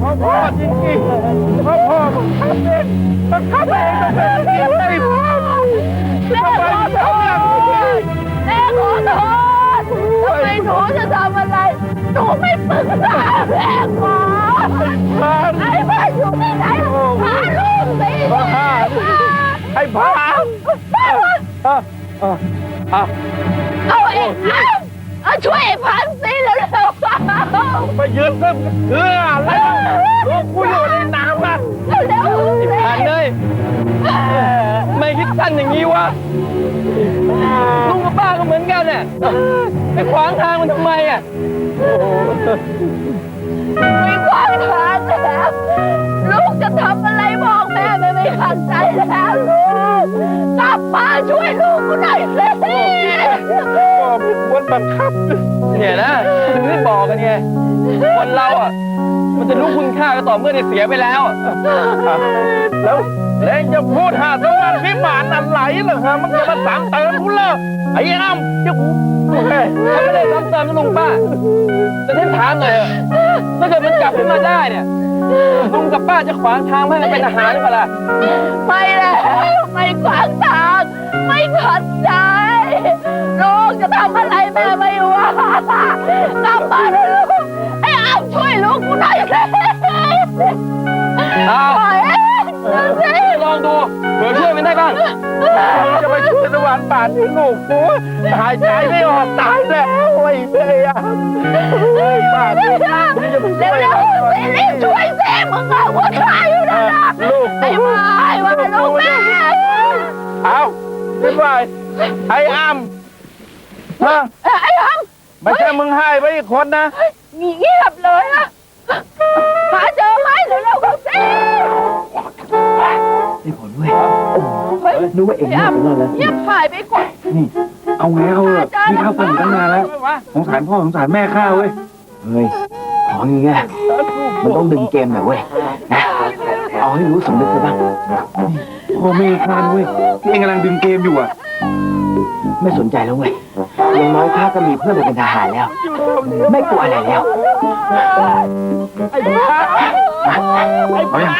พ่อพ่อจริงๆพ่อพ่อบังคับเองบังคับเองต้องเป็นจริงไอ้พ่อแม่ขอโทษแม่ขอโทษทำไมหนูจะทำอะไรหนูไม่ปรึกษาแม่ก่อนพาไอ้แม่อยู่ที่ไหนพาลูกสิไอ้พาเออเออเออเอาเองเอาช่วยพันสิเร็วๆไปยืนเพิ่มเพื่ออะไร กกูอยู่ในน้ำนะเร็วๆผ่านเลยไม่คิดสั้นอย่างนี้วะลุงกับป้าก็เหมือนกันเนี่ยไปขวางทางมันทำไมอะไม่ขวางทางแล้วลูกจะทำอะไรบอกแม่แม่ไม่ขัดใจแล้วลูกกลับมาช่วยลูกกูหน่อยสิพ่อไม่ควรบังคับ เนี่ยนะถึงได้บอกกันไงคนเราอะ มันจะรู้คุณค่าก็ต่อเมื่อได้เสียไปแล้วอะแล้วแล้วจะพูดหาตะวันพิมานอะไรเหรอฮะมันจะมาสามเติมกูเหรอไอ้อ้ำจะกูเฮ้ยถ้าไม่ได้ซ้ำเติมนะลุงป้า แต่ฉันถามหน่อยเถอะถ้าเกิดมันกลับขึ้นมาได้เนี่ยลุงกับป้าจะขวางทางไม่ให้มันเป็นอาหารหรือเปล่าล่ะไม่แล้วไม่ขวางทาง ไม่ขัดใจลูกจะทำอะไรแม่ไม่ ว่ากลับมาเลยลูกไอ้อ้ำช่วยลูกกูหน่อยสิอ้าวปล่อยให้สิลองดูเผื่อช่วยมันได้บ้าง จะไปช่วยตะวันบาดที่ลูกกูหายใจไม่ออกตายแล้วไอ้เบยอะเฮ้ยบ้าดิมึงจะไปช่เร็ววยเร็วสิรีบช่วยสิมึงอะหัวใครอยู่นั่นน่ะลูกไอ้วายว่าลูกแม่เอาไม่ไปไอ้อ้ำฮะไอ้อ้ ไม่ใช่มึงให้ไปอีกคนนะำเงียบเลยอะหาเจอไหมเร็วเร็วๆเข้าสิได้ผลเว้ยเฮ้ยนึกว่าเองไอ้ไม่อ้ำเป็นไรแล้ว เงียบหายไปก่อน นี่ เอาไงเอาเถอะนี่ข้าวฟันตั้งนานแล้วสงสารพ่อสงสารแม่ข้าเว้ย เฮ้ย ของอย่างเงี้ยมันต้องดึงเกมหน่อยเว้ยนะเอาให้รู้สำนึกซะบ้างพ่อแม่ข้าเว้ยที่เองกำลังดึงเกมอยู่อะ ไม่สนใจแล้วเว้ย อย่างน้อยข้าก็มีเพื่อนไปเป็นทหารแล้ว ไม่กลัวอะไรแล้ว ไอ้บ้าเอาอย่าง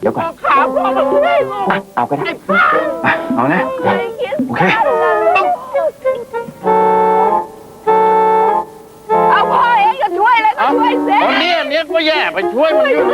เดี๋ยวก่อนขาพ่อมันไม่รู้อะเอาก็ได้อะเอานะ โอเคเอาพ่อเองจะช่วยอะไรก็ช่วยสิตอนนี้อันนี้ก็แย่ไปช่วยมันไม่อยู่รู้ไหนเลย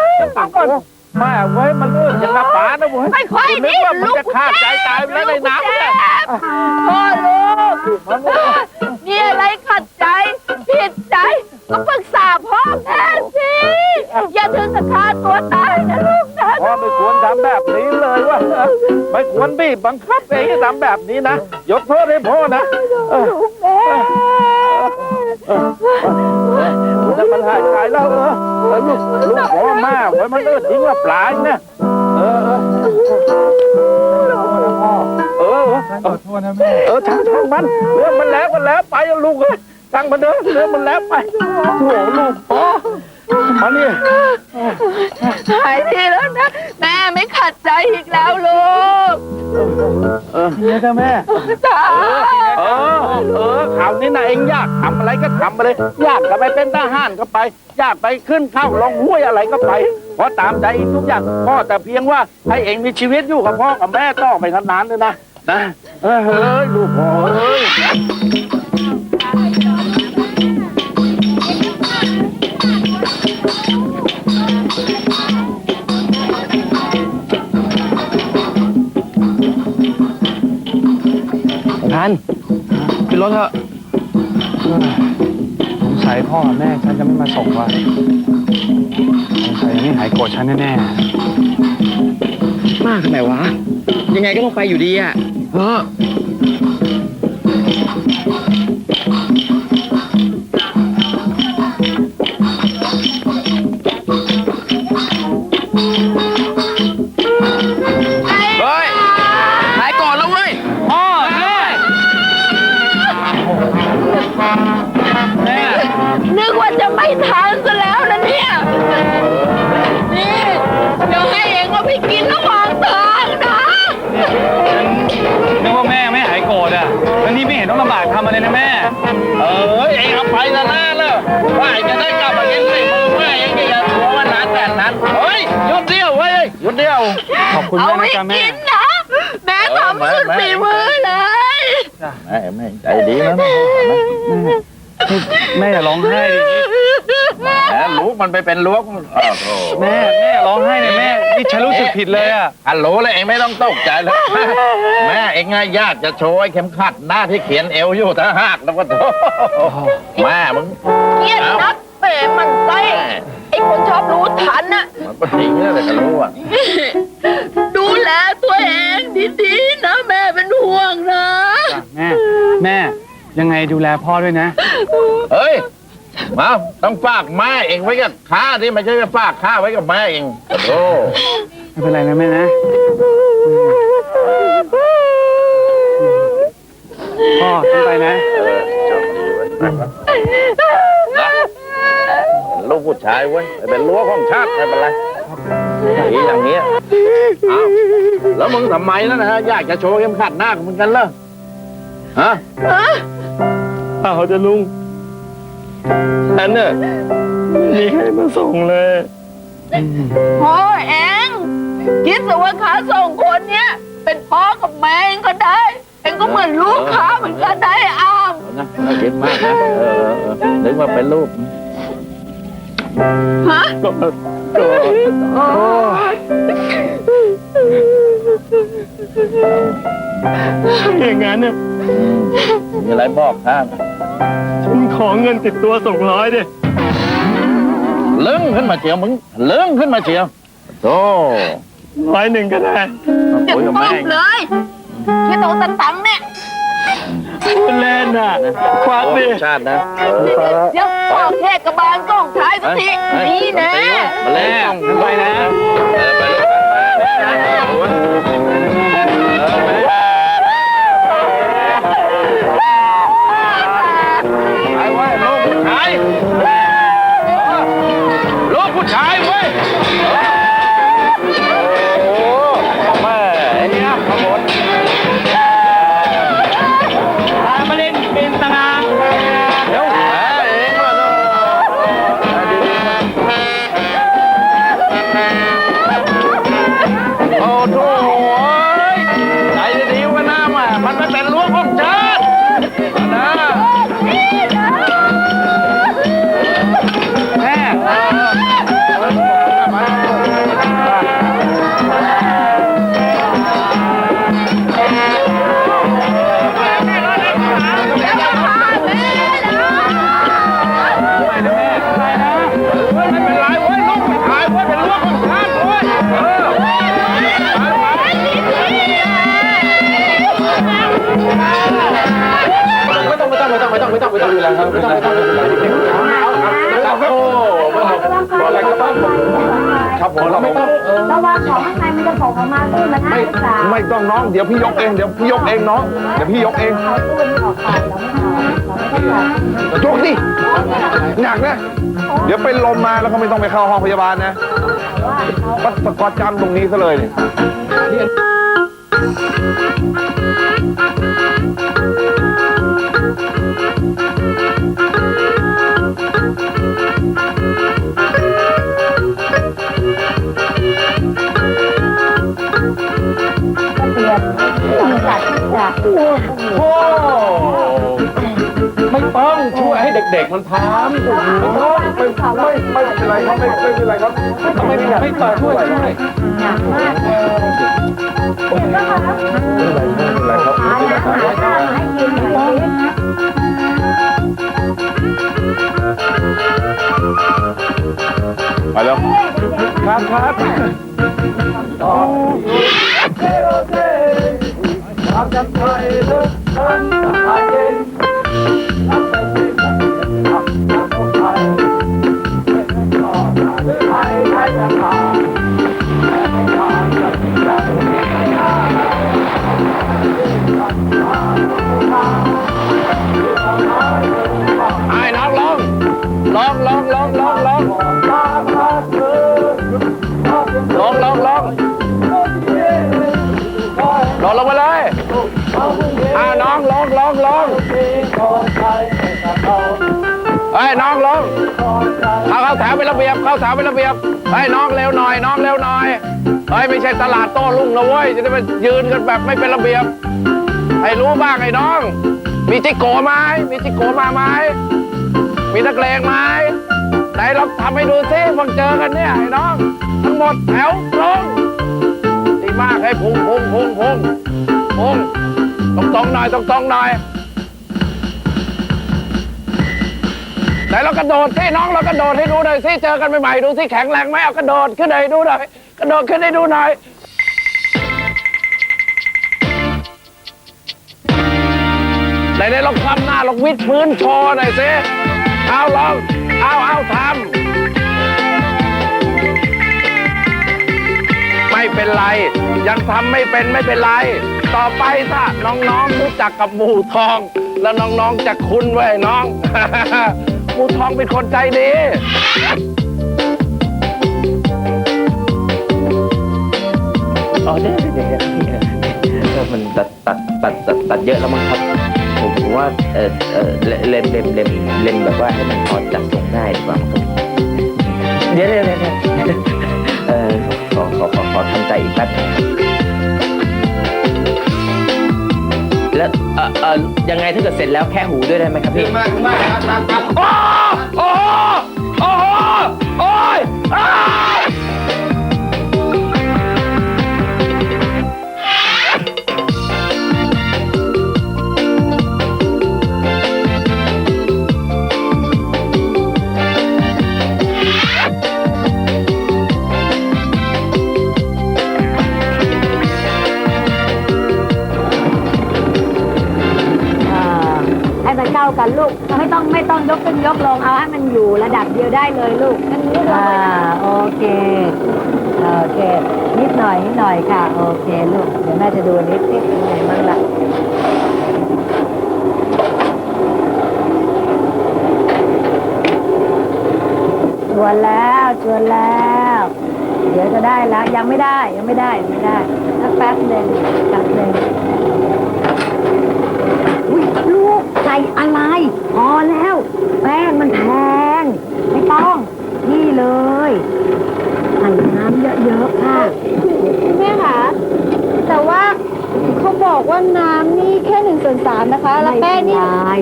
ายใจอยู่ยังปังก่อนแม่เว้ยมันเลื่อนอย่างกับป๋านะเว้ยไม่ค่อยนึกนี่ว่ามันลูกจะฆ่าใจตายไปแล้วในน้ำเนี่ยพ่อลูกมีอะไรขัดใจผิดใจก็ปรึกษาพ่อแม่สิอย่าถึงกับฆ่าตัวตายนะลูกนะพ่อไม่ควรทำแบบนี้เลยว่ะไม่ควรบีบบังคับเองให้ทำแบบนี้นะยกโทษให้พ่อนะเออลูกแม่ แล้วมันหายใจแล้วเออเออลูกลูกพ่อม่ไว้มันเลือทิ้งว่าปลายเนี่ยเออเออเออเออโทษนะแม่เออช่างช่างมันเรื่องมันแล้วมันแล้วไปลูกเอ้ยช่างมันเด้อเรื่องมันแล้วไปโอ้ลูกพ่อมานี่หายทีแล้วนะแม่ไม่ขัดใจอีกแล้วลูกเออเนี่ยจ้าแม่ตา นี้นะเองอยากทำอะไรก็ทำไปเลย อยากจะไปเป็นทหารก็ไป อยากไปขึ้นเข้าลงห้วยอะไรก็ไปเพราะตามใจทุกอย่างพ่อแต่เพียงว่าให้เองมีชีวิตอยู่กับพ่อกับแม่ต่อไปนานๆเลยนะนะเออเฮ้ยลูกพ่อเอ้ยานขึ้นรถเถอะ สงสัยพ่อกับแม่ฉันจะไม่มาส่งว่ะสงสัยยังไม่หายโกรธฉันแน่มากทำไมวะ ยังไงก็ต้องไปอยู่ดีอะเออ ว่าจะได้กลับมากินใส่มือแม่เองอย่าหัววันนั้นแต่นั้นเฮ้ยหยุดเดียวเว้ยหยุดเดียวขอบคุณเอาแม่ไปนะจ๊ะแม่กินนะแม่ทำสุดฝีมือเลยแม่แม่ใจดีนะแม่อย่าร้องไห้ดิ แหมลูกมันไปเป็นลูกโอ้โหแม่แม่อย่าร้องไห้เลยแม่นี่ฉันรู้สึกผิดเลยอะฮัลโหลเลยเองไม่ต้องตกใจเลยแม่เองง่ายญาติจะโชว์ไอ้เข็มขัดหน้าที่เขียนเอวอยู่ถ้าหากแล้วก็โถแม่มึง เกลียดนักแหมมันไส้ไอ้คนชอบรู้ทันน่ะ มันก็ทิ้งแล้วแต่ก็รู้อะดูแลตัวเองดีๆนะแม่เป็นห่วงนะ แม่ แม่ ยังไงดูแลพ่อด้วยนะ เฮ้ย มาต้องฝากแม่เองไว้กับข้าที่ไม่ใช่จะฝากข้าไว้กับแม่เองโอ้ไม่เป็นไรนะแม่นะพ่อต้องไปนะลูกผู้ชายเว้ยเป็นรั้วของชาติไม่เป็นไรสีอย่างเงี้ยเอ้าแล้วมึงทำไมนั่นนะฮะอยากจะโชว์เข็มขัดหน้าของมึงกันเหรอฮะเปล่าจะลุง ฉันน่ะไม่มีใครมาส่งเลยพ่อเองคิดซะว่าข้าสองคนเนี้ยเป็นพ่อกับแม่เองก็ได้ เองก็เหมือนลูกข้าเหมือนกันได้อ้ามนะไม่คิดมากนะเออเออเออนึกว่าเป็นลูกฮะก็ก็อย่างนั้นน่ะอืมมีอะไรบอกข้าฉัน ขอเงินติดตัวส่งร้อยดิเลึงขึ้นมาเชียวมึงเลึงขึ้นมาเชียวโธ่ร้อยหนึ่งก็ได้มาจะคุยกับตแม่บเลยที่โตตันตังเนี่ยพูดเล่นน่ะควักดิชาตินะเออเดี๋ยวต่อแค่กระบาลกล้องท้ายสักทีเฮ้ยนี่นะมาเล่นแม่ไปนะเออไปเลย มันไม่เป็นล้วงของชาติน ต้องไม่ต้องไม่ต้องอยู่แล้วครับไม่ต้องไม่ต้องไม่ต้องครับโอ้อะไรก็ต้องครับผมเราไม่ต้องระวังของข้างในมันจะโผล่ออกมาตู้มันน่าสงสารไม่ต้องน้องเดี๋ยวพี่ยกเองเดี๋ยวพี่ยกเองน้องเดี๋ยวพี่ยกเองเอาตู้นี้ออกไปเราไม่เอาเราไม่ต้องใส่ยกดิหนักนะเดี๋ยวเป็นลมมาแล้วก็ไม่ต้องไปเข้าห้องพยาบาลนะว่าเขาปัดสกอตจำตรงนี้ซะเลยเนี่ย ไม่ต้องช่วยให้เด็กๆมันทำไม่ต้องไม่ไม่ไม่เป็นไรครัไม่ไม่เป็นไรครับไม่ไม่ไม่ต่อช่วยช่วยมากเลยไม่เป็นไรครับวยไปแล้วครับครับต่ ลองลองลองลองลองลองลอง บียบเข้าแถวเป็นระเบียบเฮ้ยน้องเร็วหน่อย น้องเร็วหน่อยเฮ้ยไม่ใช่ตลาดโต้รุ่งนะเว้ยจะได้มายืนกันแบบไม่เป็นระเบียบให้รู้บ้างไอ้น้อง มีจิโกไหมมีจิโกมาไหมมีนักเลงไหมไหนลองทำให้ดูซิเพิ่งเจอกันเนี่ยไอ้น้อง ทั้งหมดแถวตรงดีมากให้พุงพุงพุงพุงพุงตรงตรงหน่อยตรงตรงหน่อย ไหนเรากระโดดสิน้องเรากระโดดให้ดูหน่อยสิเจอกันใหม่ๆดูสิแข็งแรงไหมเอากระโดดขึ้นให้ดูหน่อยกระโดดขึ้นให้ดูหน่อยไหนๆลองคว่ำหน้าลองวิดพื้นโชว์หน่อยสิเอาลองเอาเอาทำไม่เป็นไร ยังทำไม่เป็นไม่เป็นไร ต่อไปถ้าน้องๆรู้จักกับหมูทอง แล้วน้องๆจะคุ้นไว้ยน้อง หมูทองเป็นคนใจดี อ๋อเดี๋ยวเดี๋ยวเดี๋ยวเออมันตัดตัดตัดตัดตัดเยอะแล้วมั้งครับ ผมผมว่าเออเออเล็มเล็มเล็มเล็มแบบว่าให้มันพอจัดส่งได้ดีกว่ามั้งครับเดี๋ยวเดี๋ยวเดี๋ยวเดี๋ยวเออขอขอขอขอทำใจอีกแป๊บนึง เออเออยังไงถ้าเกิดเสร็จแล้วแค่หูด้วยได้ไหมครับพี่โอ้โหโอ้โหโอ้โหโอ้ยอ้า เดียวได้เลยลูกอ่าโอเคโอเค นิดหน่อยนิดหน่อยค่ะ โอเคลูกเดี๋ยวแม่จะดูนิดนิดเป็นไงบ้างล่ะชวนแล้วชวนแล้ว เดี๋ยวจะได้แล้วยังไม่ได้ยังไม่ได้ยังไม่ได้สักแป๊บหนึ่งแป๊บหนึ่งอุ้ยลูกใส่อะไรพอแล้ว แป้งมันแพง ไม่ต้อง นี่เลยใส่น้ำเยอะๆค่ะแม่คะแต่ว่าเขาบอกว่าน้ำนี่แค่หนึ่งส่วนสามนะคะ แล้วแป้งนี่ไม่เป็นไร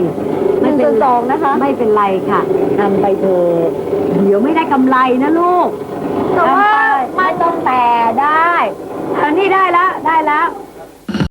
หนึ่งส่วนสองนะคะ ไม่เป็นไรค่ะทำไปเถอะเดี๋ยวไม่ได้กำไรนะลูกแต่ว่า ทำไปไม่ต้องแต่ได้อันนี้ได้แล้วได้แล้ว